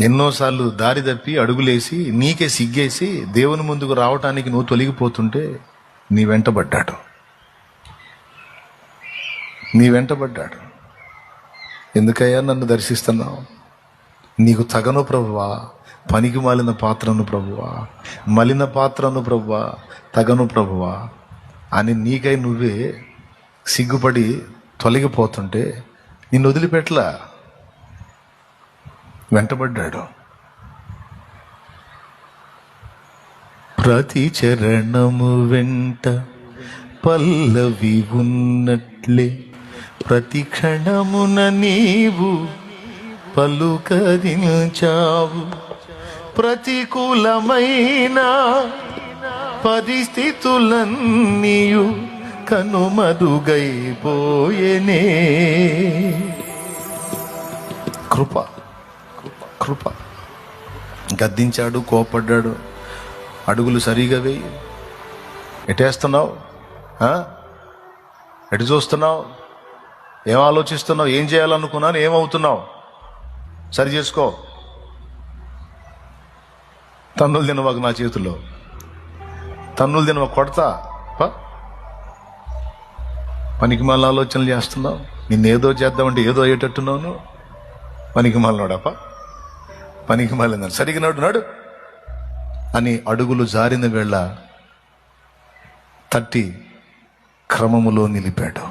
ఎన్నోసార్లు దారి తప్పి అడుగులేసి నీకే సిగ్గేసి దేవుని ముందుకు రావటానికి నువ్వు తొలగిపోతుంటే నీ వెంటబడ్డాడు. నీ వెంటబడ్డాడు. ఎందుకయ్యా నన్ను దర్శిస్తున్నావు? నీకు తగను ప్రభువా పనికి మాలిన పాత్రను ప్రభువా మలిన పాత్రను ప్రభువా తగను ప్రభువా అని నీకై నువ్వే సిగ్గుపడి తొలగిపోతుంటే నిన్ను వదిలిపెట్టలా? వెంటబడ్డాడు. ప్రతి చరణము వెంట పల్లవి ఉన్నట్లే ప్రతి క్షణమున నీవు పలుకరించావు. ప్రతికూలమైన పరిస్థితులన్నీయు కనుమరుగైపోయేనే. కృప. కృప. గద్దించాడు కోపడ్డాడు అడుగులు సరిగా వేయి. ఎటేస్తున్నావు ఎటు చూస్తున్నావు? ఏం ఆలోచిస్తున్నావు? ఏం చేయాలనుకున్నాను ఏమవుతున్నావు? సరి చేసుకో. తన్నులు తినవాకు నా చేతుల్లో. తన్నులు తినవ కొడతా. పనికి మళ్ళీ ఆలోచనలు చేస్తున్నావు? నిన్నేదో చేద్దామంటే ఏదో అయ్యేటట్టున్నావు పనికి మళ్ళీ పనికి మాలిందని సరిగ్గా నాడు నాడు. అని అడుగులు జారిన వేళ తట్టి క్రమములో నిలిపాడు.